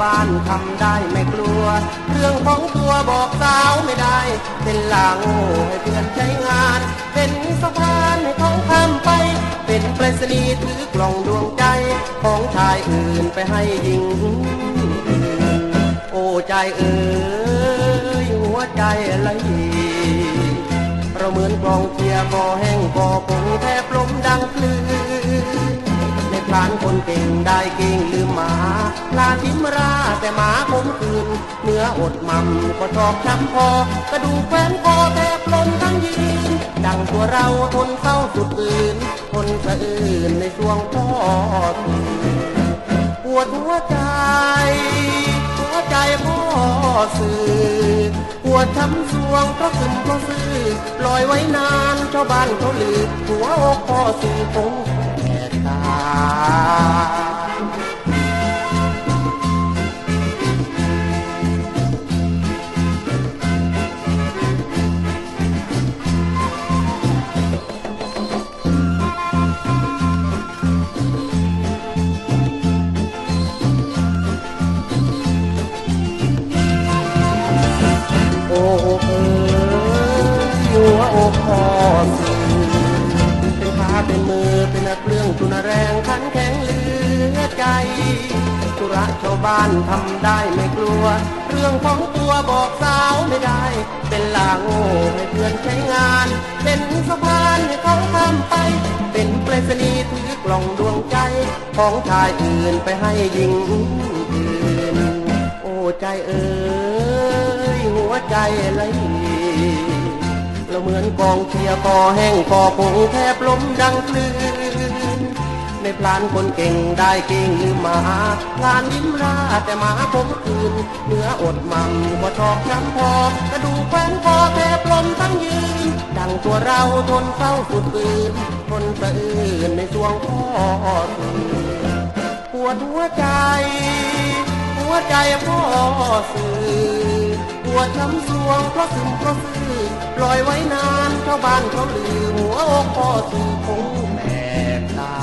บ้านทำได้ไม่กลัว เรื่องของตัวบอกสาวไม่ได้ เป็นหลังให้เพื่อนใช้งาน เป็นสะพานให้เขาข้ามไป เป็นไปรษณีย์ถือกล่องดวงใจ ของชายอื่นไปให้หญิง โอ้ใจเอ๋ยหัวใจไหลเราเหมือนกลองเชียร์กอแห้งกอคงแทบล้มดังคลื่นในพลานคนเก่งได้เก่ เนื้ออดมั่มก็ชอกช้ำพอกระดูกแขวนคอแทบล้มทั้งยืน ดังตัวเราทนเศร้าสุดอื่น ทนสะอื่นในช่วงพ่อคืนปวดหัวใจ หัวใจพ่อสื่อปวดช้ำสวงเพราะซึมเพราะซื่อลอยไว้นานชาวบ้านเขาลือหัวอกพ่อสื่อคงแก่ตา โอ้เอ๋ยหัวอกพ่อสื่อเป็นขาเป็นมือเป็นนักเรื่องทุนแรงขันแข็งเหลือใจธุระชาวบ้านทำได้ไม่กลัว เรื่องของตัวบอกสาวไม่ได้ เป็นหลังให้เพื่อนใช้งาน เป็นสะพานให้เขาข้ามไป เป็นไปรษณีย์ถือกล่องดวงใจ ของชายอื่นไปให้หญิงอื่นโอ้ใจเอ๋ย วใจไหลเราเหมือนกองเชียร์กอแห้งกอคงแทบล้มดังคลื่นในพลานคนเก่งได้เก่งลืมหมางานยิ้มราแต่มาคมคืนเนื้ออดมั่มก็ชอกช้ำพอกระดูกแขวนคอแทบล้มทั้งยืน ดังตัวเราทนเศร้าสุดคืนทนสะอื้นในช่วงพ่อคืนปวดหัวใจ หัวใจพ่อสื่อ วดน้ำสวงเพราะซึมเพราะซื่อปล่อยไว้นานชาบ้านเขาลือหัวอกพ่อสื่อคงแตกตา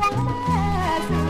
ทน